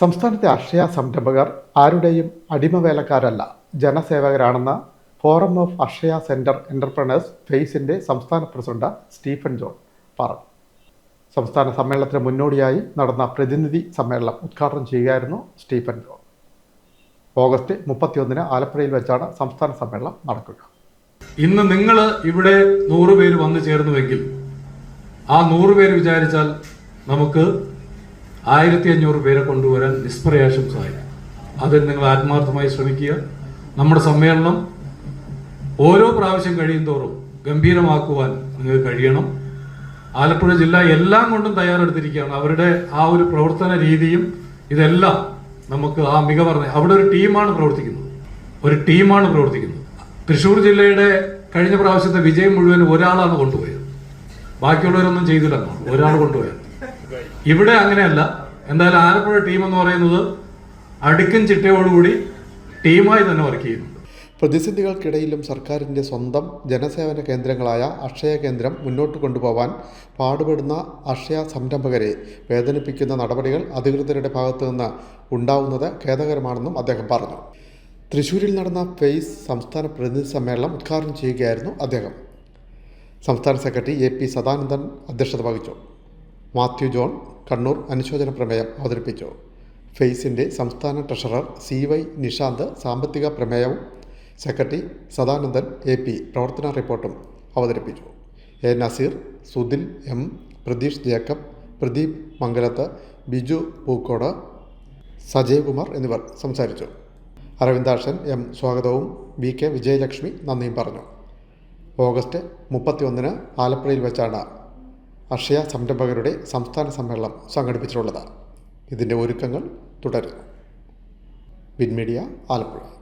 സംസ്ഥാനത്തെ അക്ഷയ സംരംഭകർ ആരുടെയും അടിമവേലക്കാരല്ല. ജനസേവകരാണെന്ന് forum of Akshaya centre entrepreneurs ഫേസിന്റെ സംസ്ഥാന പ്രസിഡന്റ് സ്റ്റീഫൻ ജോൺ പറഞ്ഞു. സംസ്ഥാന സമ്മേളനത്തിന് മുന്നോടിയായി നടന്ന പ്രതിനിധി സമ്മേളനം ഉദ്ഘാടനം ചെയ്യുകയായിരുന്നു സ്റ്റീഫൻ ജോൺ. ഓഗസ്റ്റ് മുപ്പത്തിയൊന്നിന് ആലപ്പുഴയിൽ വെച്ചാണ് സംസ്ഥാന സമ്മേളനം നടക്കുക. ഇന്ന് നിങ്ങൾ ഇവിടെ നൂറ് പേര് വന്നു ചേർന്നുവെങ്കിൽ ആ നൂറ് പേര് വിചാരിച്ചാൽ നമുക്ക് ആയിരത്തി അഞ്ഞൂറ് പേരെ കൊണ്ടുവരാൻ നിഷ്പ്രയാസം സഹായിക്കും. അതിൽ നിങ്ങൾ ആത്മാർത്ഥമായി ശ്രമിക്കുക. നമ്മുടെ സമ്മേളനം ഓരോ പ്രാവശ്യം കഴിയും തോറും ഗംഭീരമാക്കുവാൻ നിങ്ങൾ കഴിയണം. ആലപ്പുഴ ജില്ല എല്ലാം കൊണ്ടും തയ്യാറെടുത്തിരിക്കുകയാണ്. അവരുടെ ആ ഒരു പ്രവർത്തന രീതിയും ഇതെല്ലാം നമുക്ക് ആ മികവർന്ന അവിടെ ഒരു ടീമാണ് പ്രവർത്തിക്കുന്നത്. ഒരു ടീമാണ് പ്രവർത്തിക്കുന്നത്. തൃശ്ശൂർ ജില്ലയുടെ കഴിഞ്ഞ പ്രാവശ്യത്തെ വിജയം മുഴുവൻ ഒരാളാണ് കൊണ്ടുപോയത്. ബാക്കിയുള്ളവരൊന്നും ചെയ്തില്ല. ഒരാൾ കൊണ്ടുപോയത്. ഇവിടെ അങ്ങനെയല്ല. എന്തായാലും ആലപ്പുഴ ടീം എന്ന് പറയുന്നത് അടുക്കും ചിട്ടയോടുകൂടി ടീമായി തന്നെ വർക്ക് ചെയ്യുന്നു. പ്രതിസന്ധികൾക്കിടയിലും സർക്കാരിന്റെ സ്വന്തം ജനസേവന കേന്ദ്രങ്ങളായ അക്ഷയ കേന്ദ്രം മുന്നോട്ട് കൊണ്ടുപോകാൻ പാടുപെടുന്ന അക്ഷയ സംരംഭകരെ വേദനിപ്പിക്കുന്ന നടപടികൾ അധികൃതരുടെ ഭാഗത്തു നിന്ന് ഉണ്ടാവുന്നത് ഖേദകരമാണെന്നും അദ്ദേഹം പറഞ്ഞു. തൃശൂരിൽ നടന്ന ഫെയ്സ് സംസ്ഥാന പ്രതിനിധി സമ്മേളനം ഉദ്ഘാടനം ചെയ്യുകയായിരുന്നു അദ്ദേഹം. സംസ്ഥാന സെക്രട്ടറി എ പി സദാനന്ദൻ അധ്യക്ഷത വഹിച്ചു. മാത്യു ജോൺ കണ്ണൂർ അനുശോചന പ്രമേയം അവതരിപ്പിച്ചു. ഫെയ്സിന്റെ സംസ്ഥാന ട്രഷറർ സി വൈ നിഷാന്ത് സാമ്പത്തിക പ്രമേയവും സെക്രട്ടറി സദാനന്ദൻ എ പി പ്രവർത്തന റിപ്പോർട്ടും അവതരിപ്പിച്ചു. A Naseer Sudhil M Pratheesh Jacob Pradeep Mangalath Biju Pookode Sajay Kumar എന്നിവർ സംസാരിച്ചു. അരവിന്ദാക്ഷൻ എം സ്വാഗതവും വി കെ വിജയലക്ഷ്മി നന്ദിയും പറഞ്ഞു. ഓഗസ്റ്റ് മുപ്പത്തിയൊന്നിന് ആലപ്പുഴയിൽ വെച്ചാണ് അക്ഷയ സംരംഭകരുടെ സംസ്ഥാന സമ്മേളനം സംഘടിപ്പിച്ചിട്ടുള്ളത് ഇതിന്റെ ഒരുക്കങ്ങൾ തുടരുന്നു. വിൻമീഡിയ ആലപ്പുഴ.